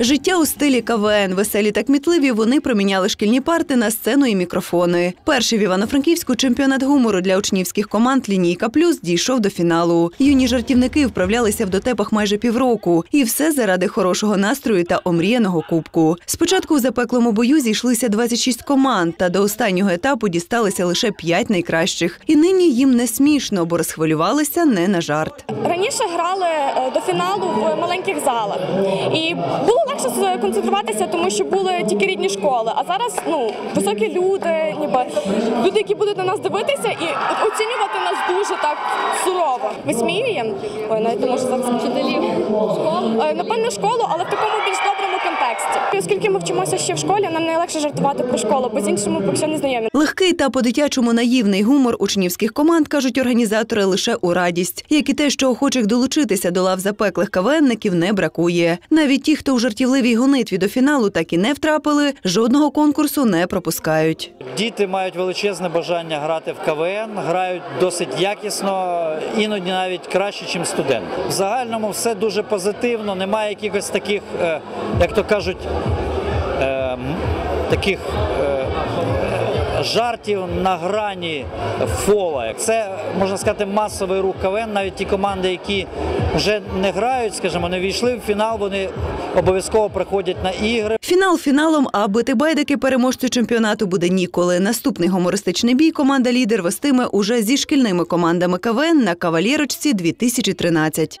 Життя у стилі КВН, веселі та кмітливі, вони проміняли шкільні парти на сцену і мікрофони. Перший в Івано-Франківську чемпіонат гумору для учнівських команд Лінійка Плюс дійшов до фіналу. Юні жартівники вправлялися в дотепах майже півроку, і все заради хорошого настрою та омріяного кубку. Спочатку в запеклому бою зійшлися 26 команд, та до останнього етапу дісталися лише 5 найкращих. І нині їм не смішно, бо розхвилювалися не на жарт. Раніше грали е, до фіналу в маленьких залах, і було легше сконцентруватися, тому що були тільки рідні школи. А зараз ну високі люди, ніби люди, які будуть на нас дивитися і оцінювати нас дуже так сурово. Висміюємо. Ой, навіть не можу зараз вчителів школу. Напевно, школу, але в такому більш. Оскільки ми вчимося ще в школі, нам найлегше жартувати про школу, бо з іншими поки що не знайомі. Легкий та по-дитячому наївний гумор учнівських команд кажуть організатори лише у радість, як і те, що охочих долучитися до лав запеклих кавенників не бракує. Навіть ті, хто у жартівливій гонитві до фіналу так і не втрапили, жодного конкурсу не пропускають. Діти мають величезне бажання грати в КВН, грають досить якісно, іноді навіть краще, ніж студенти. В загальному все дуже позитивно, немає якихось таких, е, як то кажуть, е, таких е, жартів на грані фола. Це можна сказати масовий рух КВН. Навіть ті команди, які вже не грають, скажімо, не війшли в фінал, вони обов'язково приходять на ігри. Фінал фіналом, а бити байдики переможцю чемпіонату буде ніколи. Наступний гумористичний бій команда лідер вестиме уже зі шкільними командами КВН на кавалєрочці 2013.